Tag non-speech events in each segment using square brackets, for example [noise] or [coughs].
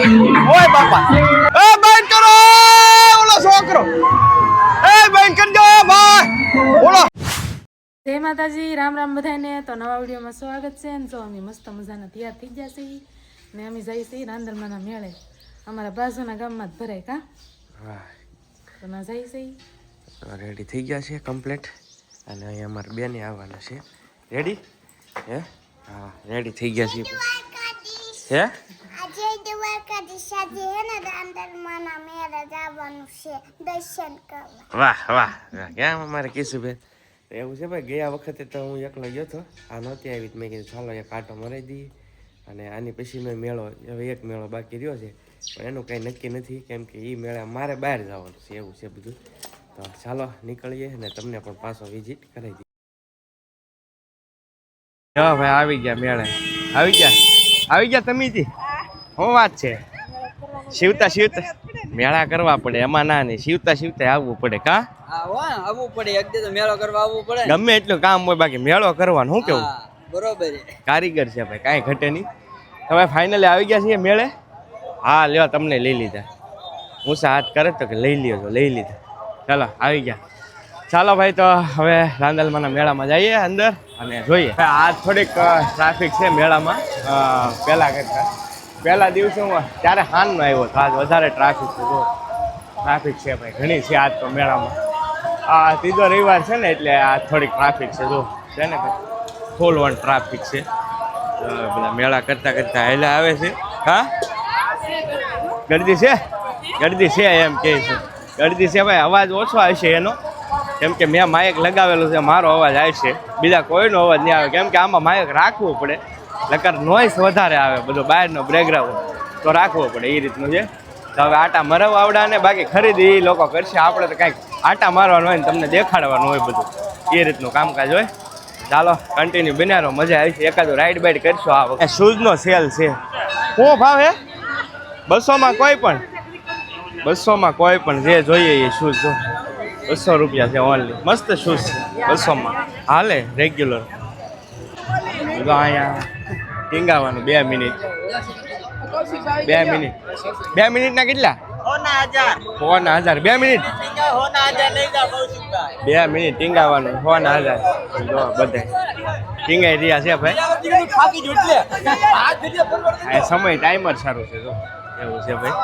ઓય બાપા. એ બંધ કરો ઓલો છોકરો. એ બંધ કરજો ભાઈ. ઓલો. જય માતાજી રામ રામ બધાને તો નવા વિડીયોમાં સ્વાગત છે ને જો અમે મસ્ત મજાના તૈયાર થઈ ગયા છીએ ને અમે જઈએ છીએ રાંદરમાના મેળે. અમારા બાજુના ગામમાં જ ભરાય કા? તો ના જઈએ છીએ? રેડી થઈ ગયા છે કમ્પ્લીટ અને અહીંયા અમારે બેને આવવાના છે. રેડી હે? હા રેડી થઈ ગયા છે. હે? આજે દ્વારકાધીશ આજે હે ને રાંદરમાના મેળે જવાનું છે દર્શન કરવા. વાહ વાહ વાહ. કેમ અમારે કીશુબેન તો એવું છે ભાઈ ગયા વખતે તો હું એકલો ગયો હતો આ નહોતી આવી મેં કીધું ચાલો એક આટો મરાઈ દઈએ. અને આની પછી મેં મેળો હવે એક મેળો બાકી રહ્યો છે. પણ એનું કંઈ નક્કી નથી કેમ કે એ મેળા મારે બહાર જવાનું છે એવું છે બધું. તો ચાલો નીકળીએ અને તમને પણ પાછો વિઝિટ કરાવી દઈએ. જો ભાઈ આવી ગયા મેળે. આવી ગયા? આવી ગયા તમે જી. શું વાત છે. શિવતા શિવતા. મેળા કરવા પડે એમાં ના નહીં. શિવતા શિવતા આવવું પડે કા? આવવું પડે. એક તો મેળો કરવા આવવું પડે ગમે એટલું કામ હોય બાકી મેળો કરવાનું શું કેવું? બરોબર કારીગર છે ભાઈ કાંઈ ઘટે નહીં. તમે ફાઇનલી આવી ગયા છીએ મેળે? હા લ્યો તમને લઈ લીધા. મૂસા હાથ કરે તો કે લઈ લ્યો લઈ લીધા. ચાલો આવી ગયા. ચાલો ભાઈ, તો હવે રાંદલમાના મેળામાં જઈએ અંદર અને જોઈએ. આ થોડીક ટ્રાફિક છે મેળામાં. પહેલા કરતા. પહેલા દિવસે હું ત્યારે હાનનો આવ્યો તો આજ વધારે ટ્રાફિક છે, જો. ટ્રાફિક છે ભાઈ, ઘણી છે આજ તો મેળામાં. આ ત્રીજો રવિવાર છે ને, એટલે આ થોડીક ટ્રાફિક છે, જો. છે ને ફૂલ વન ટ્રાફિક છે. બધા મેળા કરતા કરતા હેલા આવે છે. હા? ગરદી છે? ગરદી છે એમ કહે છે. ગરદી છે ભાઈ, અવાજ ઓછો આવશે એનો. કેમ કે મેં માયક લગાવેલું છે, મારો અવાજ આવશે બીજા કોઈનો અવાજ નહીં આવે, કેમ કે આમાં માયક રાખવું પડે. નકર નોઈસ વધારે આવે, બધો બહારનો બ્રેકગ્રાઉન્ડ તો રાખવો પડે એ રીતનું છે. તો હવે આટા મરવા આવડા ને બાકી ખરીદી એ લોકો કરશે. આપણે તો કાંઈક આટા મારવાનું હોય ને તમને દેખાડવાનું હોય બધું. એ રીતનું કામકાજ હોય. ચાલો કન્ટિન્યુ બિનારો મજા આવી છે. એકાદું રાઈડ બાઈડ કરશો આ વખતે. શૂઝનો સેલ છે. શું ભાવ બસોમાં કોઈ પણ? બસોમાં કોઈ પણ જે જોઈએ એ શૂઝ જો. બસો રૂપિયા છે ઓનલી મસ્ત શૂઝ છે બસોમાં. હાલે રેગ્યુલર અહીંયા ટીંગાવાનું બે મિનિટ. બે મિનિટ. બે મિનિટના કેટલા? હોના હજાર. બે મિનિટ. બે મિનિટ ટીંગાવાનું હોના હજાર. જો બધે. ટીંગાઈ રહ્યા છે ભાઈ. સમય ટાઈમર સારું છે જો. એવું છે ભાઈ.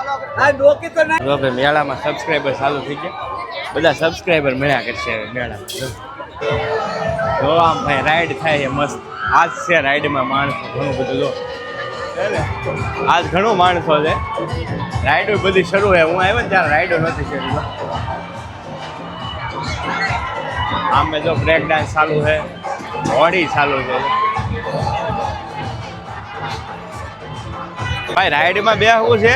જો ભાઈ મેળામાં સબસ્ક્રાઈબર ચાલુ થઈ ગયા. બધા સબસ્ક્રાઈબર મળ્યા કરશે મેળામાં. જો. આમ ભાઈ રાઈડ થાય છે મસ્ત. આજ છે રાઈડમાં માણસો ઘણું બધું જો? આજ ઘણું માણસો છે. રાઈડો બધી શરૂ હોય હું આવ્યો ને ત્યારે રાઈડો નથી શરૂ આમ જો બ્રેક ડાન્સ ચાલુ છે. હોડી ચાલુ છે. ભાઈ રાઈડમાં બેહવું છે?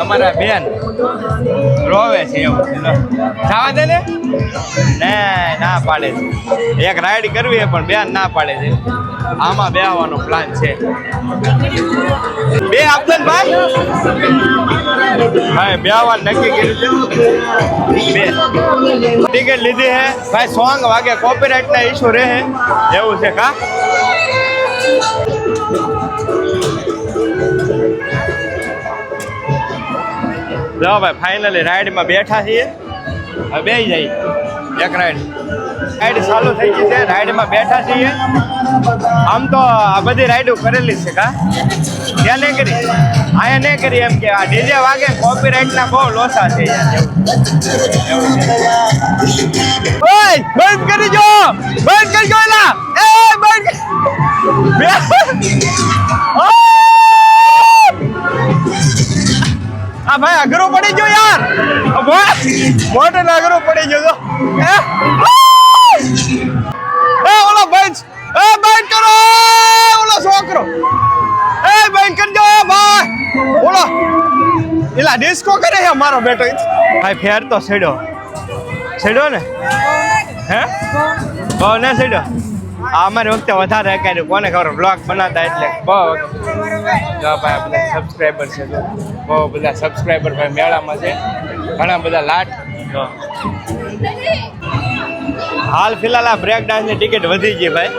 અમારા બેન. રોવે છે એવું. જવા દે ને? ના પાડે છે. એક રાઈડ કરવી છે પણ બેન ના પાડે છે. આમાં બેહવાનો પ્લાન છે. બે આપજો ને ભાઈ. ભાઈ, બેહવાનું નક્કી કર્યું. છે બે. ટિકિટ લીધી છે ભાઈ, સોંગ વાગે કોપીરાઇટ ના ઇશ્યુ રહે એવું છે કા? જો ભાઈ ફાઇનલી રાઈડમાં બેઠા છીએ. હવે બે જઈએ એક રાઈડ રાઈડ ચાલુ થઈ ગઈ છે રાઈડમાં બેઠા છીએ. આમ તો આ બધી રાઈડો કરેલી છે કા? ત્યાં નહીં કરી. અહીંયા નહીં કરી એમ કે આ ડીજે વાગે કોપીરાઇટના બહુ લોસા છે બંધ કરી જો બંધ કરી જો એલા. મોટો નાગરો પડી ગયો તો. એ ઓલો બંધ એ બંધ કરો. ઓલો છોકરો. એ બંધ કરી દો. ભાઈ. ઓલો. એલા ડિસ્કો કરે છે મારો બેટો ભાઈ, ફેર તો છેડો. છેડો ને? હે? બહુ ને છેડ્યો આ અમારી વખતે વધારે કર્યું. કોને ખબર? બ્લોગ બનાવતા એટલે. બહુ જો ભાઈ બધા સબસ્ક્રાઈબર છે બહુ બધા સબસ્ક્રાઈબર ભાઈ મેળામાં છે. ઘણા બધા લાટ હાલ ફિલહાલ આ બ્રેક ડાન્સની ટિકિટ વધી ગઈ ભાઈ.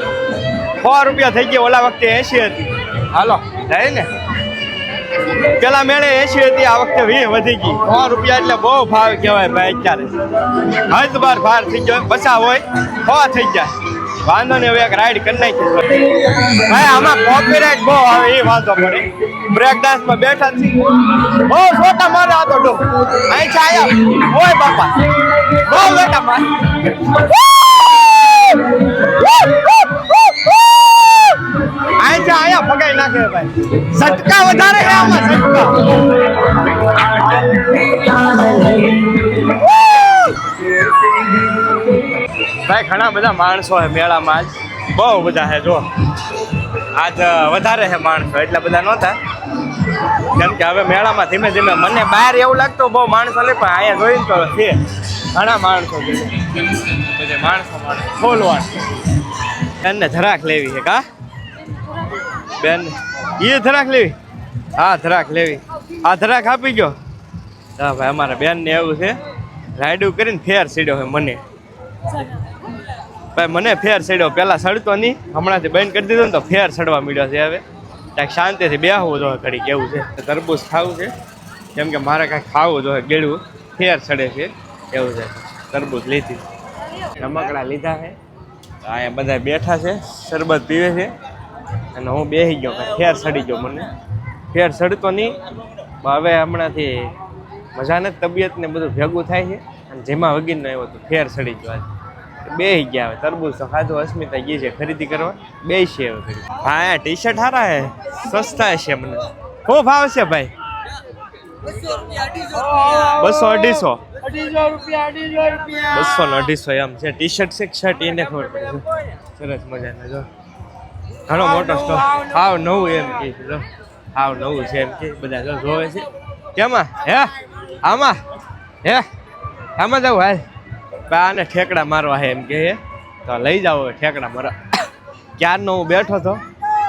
સો રૂપિયા થઈ ગયા ઓલા વખતે એસી હતી. હાલો. જાય ને? પેલા મેળે એસી હતી આ વખતે વી વધી ગઈ. સો રૂપિયા એટલે બહુ ભાવ કહેવાય ભાઈ અત્યારે. હદ બાર ભાર થઈ ગયો બસા હોય સો થઈ જાય. વાંધો નહીં, હવે એક રાઈડ કરી નાખી ભાઈ, આમાં કોપીરાઈટ બહુ આવે, એ વાંધો પડે. બ્રેક ડાન્સમાં બેઠા છીએ. બહુ છોટા મારે આ તો ડો. અહીં છે આયા. ઓય બાપા. બહુ મોટા મારે. છે આયા પગાઈ નાખે ભાઈ. સટકા વધારે છે આમાં ભાઈ, ઘણા બધા માણસો છે મેળામાં આજ. બહુ બધા છે જો. આજ વધારે છે માણસો, એટલા બધા નહોતા કેમ કે હવે મેળામાં ધીમે ધીમે મને બહાર એવું લાગતું, બહુ માણસો નહીં, પણ અહીંયા જોઈને તો છે. ઘણા માણસો છે. માણસો માણસો. ખોલવાનું બેનને ધરાક લેવી છે, કા? બેન એ ધરાક લેવી? હા ધરાક લેવી. આ ધરાક આપી ગયો. હા, ભાઈ, અમારા બેનને એવું છે. રાયડું કરીને ફેર સીડ્યો હોય મને. ભાઈ, મને ફેર ચડ્યો. પહેલાં સડતો નહીં, હમણાંથી બંધ કરી દીધો ને તો ફેર સડવા મળ્યો છે હવે. ક્યાંક શાંતિથી બેહવું જોઈએ ઘડી કેવું છે. તરબૂચ ખાવું છે. કેમ કે મારે કાંઈક ખાવું જોઈએ ગેળવું ફેર ચડે છે. એવું છે. તરબૂચ લીધી. રમકડા લીધા છે. અહીંયા બધા બેઠા છે. શરબત પીવે છે. અને હું બેસી ગયો ફેર સડી ગયો મને. ફેર સડતો નહીં. હવે હમણાંથી મજા નથી તબિયત ને બધું ભેગું થાય છે. અને જેમાં વગીરનો આવ્યો તો ફેર સડી ગયો બે ગયા હવે, તરબૂચ તો ખાધું, અસ્મિતા ગઈ છે ખરીદી કરવા. બે છે હવે હા ટી શર્ટ સારા હે. સસ્તા છે મને. શું ભાવ છે ભાઈ? બસો અઢીસો. બસો ને અઢીસો એમ છે. ટી શર્ટ છે શર્ટ, એને ખબર પડે સરસ મજાને જો. ઘણો મોટો સ્ટોક હાવ નવું એમ કે હાવ નવું છે એમ કે. બધા જોવે છે. કેમાં? હે? આમાં? હે? આમાં જવું હાલ. આને ઠેકડા મારવા હે એમ કે હે. તો લઈ જાઓ ઠેકડા મારવા. ક્યારનો હું બેઠો હતો?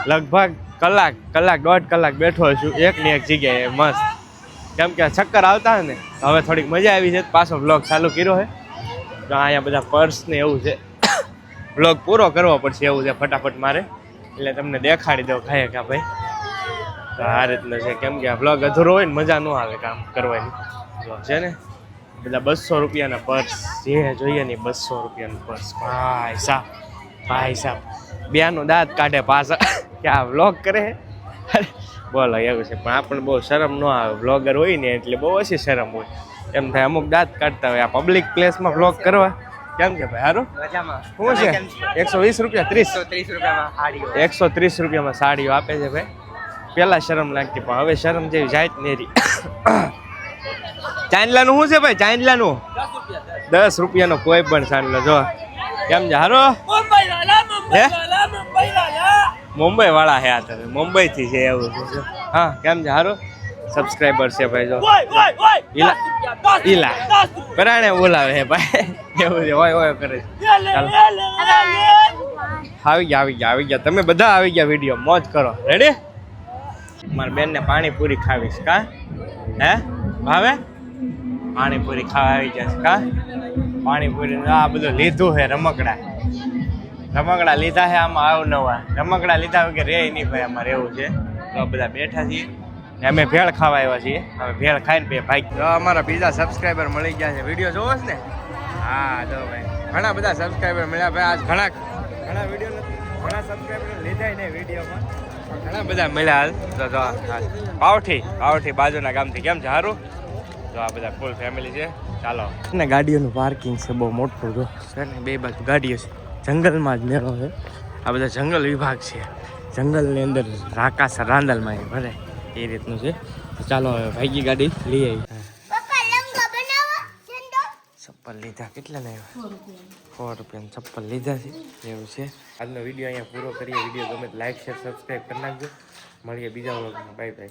લગભગ કલાક કલાક, દોઢ કલાક બેઠો છું. એકની એક જગ્યાએ, મસ્ત. કેમ કે ચક્કર આવતા ને હવે થોડીક મજા આવી છે. પાછો બ્લોગ ચાલુ કર્યો છે તો અહીંયા બધા પર્સ ને એવું છે. [coughs] બ્લોગ પૂરો કરવો પડશે એવું છે ફટાફટ મારે. એટલે તમને દેખાડી દઉં ખાય કા ભાઈ. તો આ રીતના છે. કેમ કે આ બ્લોગ અધૂરો હોય ને મજા ન આવે કામ કરવાની. જો છે ને બધા બસો રૂપિયાના પર્સ જે જોઈએ ને બસો રૂપિયાનું પર્સ ભાઈ સાહેબ ભાઈ સાહેબ બેનું દાંત કાઢે પાછા. કે આ વ્લોગ કરે? બોલો એવું છે. પણ આપણને બહુ શરમ ન આવે. વ્લોગર હોય ને એટલે બહુ ઓછી શરમ હોય. એમ થાય અમુક દાંત કાઢતા હોય. આ પબ્લિક પ્લેસમાં વ્લોગ કરવા. કેમ કે ભાઈ હારું? શું છે? એકસો વીસ રૂપિયા ત્રીસ? રૂપિયામાં એકસો ત્રીસ રૂપિયામાં સાડીઓ આપે છે ભાઈ. પહેલા શરમ લાગતી પણ હવે શરમ જેવી જાય જ નહીં ચાંદલાનું શું છે ભાઈ? ચાંદલાનું? દસ રૂપિયાનો કોઈ પણ ચાંદલો જો. કેમ છે? હારો? હે? મુંબઈ વાળા હે આ તમે. મુંબઈ થી છે એવું છે હા કેમ છે? હારો? સબસ્ક્રાઈબર છે ભાઈ જો. ઈલા ઈલા. પરાણે બોલાવે હે ભાઈ. એવું છે હોય હોય કરે ચાલો. આવી ગયા આવી ગયા આવી ગયા. તમે બધા આવી ગયા વીડિયો. મોજ કરો. રેડી મારા બેનને પાણીપુરી ખાવીશ કા? હે? ભાવે? પાણીપુરી ખાવા આવી જશે કા? પાણીપુરી આ બધું લીધું છે રમકડા. રમકડા લીધા છે આમાં આવ નવા રમકડા લીધા વગર રે નહીં ભાઈ અમારે એવું છે. તો બધા બેઠા છીએ. ને અમે ભેળ ખાવા આવ્યા છીએ. હવે ભેળ ખાઈને બે ભાઈ. તો અમારા બીજા સબસ્ક્રાઈબર મળી ગયા છે. વીડિયો જોવો ને? હા, જો ભાઈ. ઘણા બધા સબસ્ક્રાઈબર મળ્યા ભાઈ. આજ ઘણા ઘણા વીડિયો નથી. સબસ્ક્રાઈબર લીધા વિડીયોમાં. ઘણા બધા મળ્યા હાલ. તો જો પાવઠી પાવઠી બાજુના ગામથી કેમ છે? સારું તો આ બધા ફૂલ ફેમિલી છે. ચાલો. ને ગાડીઓનું પાર્કિંગ છે બહુ મોટું જો. છે ને બે બાજુ ગાડીઓ છે. જંગલમાં જ મેળો છે. આ બધા જંગલ વિભાગ છે. જંગલની અંદર રાકાસર રાંદલમાં એ ભરે એ રીતનું છે. ચાલો હવે ભાઈકી ગાડી લઈ આવી ચપ્પલ લીધા. કેટલા લેવા સો રૂપિયાની ચપ્પલ લીધા છે. એવું છે. આજનો વીડિયો અહીંયા પૂરો કરીએ. વીડિયો ગમે લાઈક શેર સબસ્ક્રાઈબ કરી નાખજો. મળીએ બીજા વ્લોગમાં બાય બાય